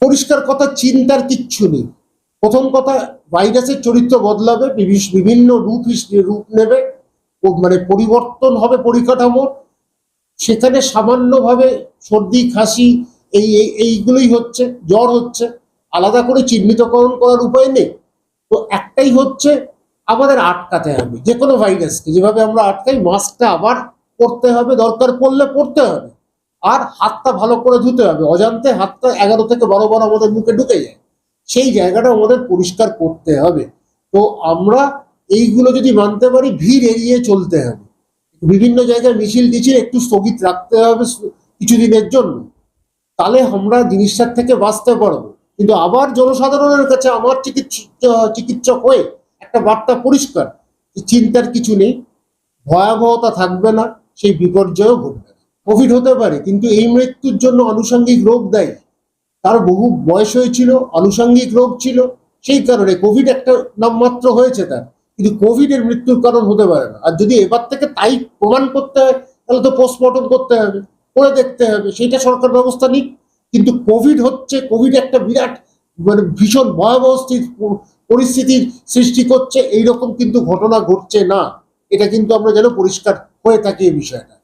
পরিষ্কার কথা, চিন্তার কিচ্ছু নেই। প্রথম কথা, ভাইরাসের চরিত্র বদলাবে বিভিন্ন রূপ রূপ নেবে মানে পরিবর্তন হবে পরিকাঠামো সেখানে সামান্যভাবে সর্দি, খাসি, এই এই- এইগুলোই হচ্ছে, জ্বর হচ্ছে। আলাদা করে চিহ্নিতকরণ করার উপায় নেই। তো একটাই হচ্ছে, আমাদের আটকাতে হবে যে কোনো ভাইরাসকে। যেভাবে আমরা আটকাই, মাস্কটা আবার পরতে হবে, দরকার পড়লে পড়তে হবে। আর হাতটা ভালো করে ধুতে হবে। অজান্তে হাতটা এগারো থেকে বারো বার আমাদের মুখে ঢুকে যায়। সেই জায়গাটা আমাদের পরিষ্কার করতে হবে। তো আমরা এইগুলো যদি মানতে পারি, ভিড় এড়িয়ে চলতে হবে। বিভিন্ন জায়গায় মিছিল টিছিল, একটু স্থগিত রাখতে হবে কিছুদিনের জন্য। তাহলে আমরা জিনিসটার থেকে বাঁচতে পারব। কিন্তু আবার জনসাধারণের কাছে আমার চিকিৎসা চিকিৎসক হয়ে একটা বার্তা পরিষ্কার। চিন্তার কিছু নেই। ভয়াবহতা থাকবে না। সেই বিপর্যয়ও ঘটবে। কোভিড হতে পারে, কিন্তু এই মৃত্যুর জন্য আনুষঙ্গিক রোগ দেয়। তার বহু বয়স হয়েছিল, আনুষঙ্গিক রোগ ছিল, সেই কারণে কোভিড একটা নামমাত্র হয়েছে তার। কিন্তু কোভিড এর মৃত্যুর কারণ হতে পারে না। আর যদি এবার থেকে তাই প্রমাণ করতে হয়, তাহলে তো পোস্টমর্টম করতে হবে, করে দেখতে হবে সেটা সরকার ব্যবস্থা নিক। কিন্তু কোভিড হচ্ছে, কোভিড একটা বিরাট মানে ভীষণ ভয়াবহ পরিস্থিতির সৃষ্টি করছে, এইরকম কিন্তু ঘটনা ঘটছে না। এটা কিন্তু আমরা যেন পরিষ্কার হয়ে থাকি এই বিষয়টা।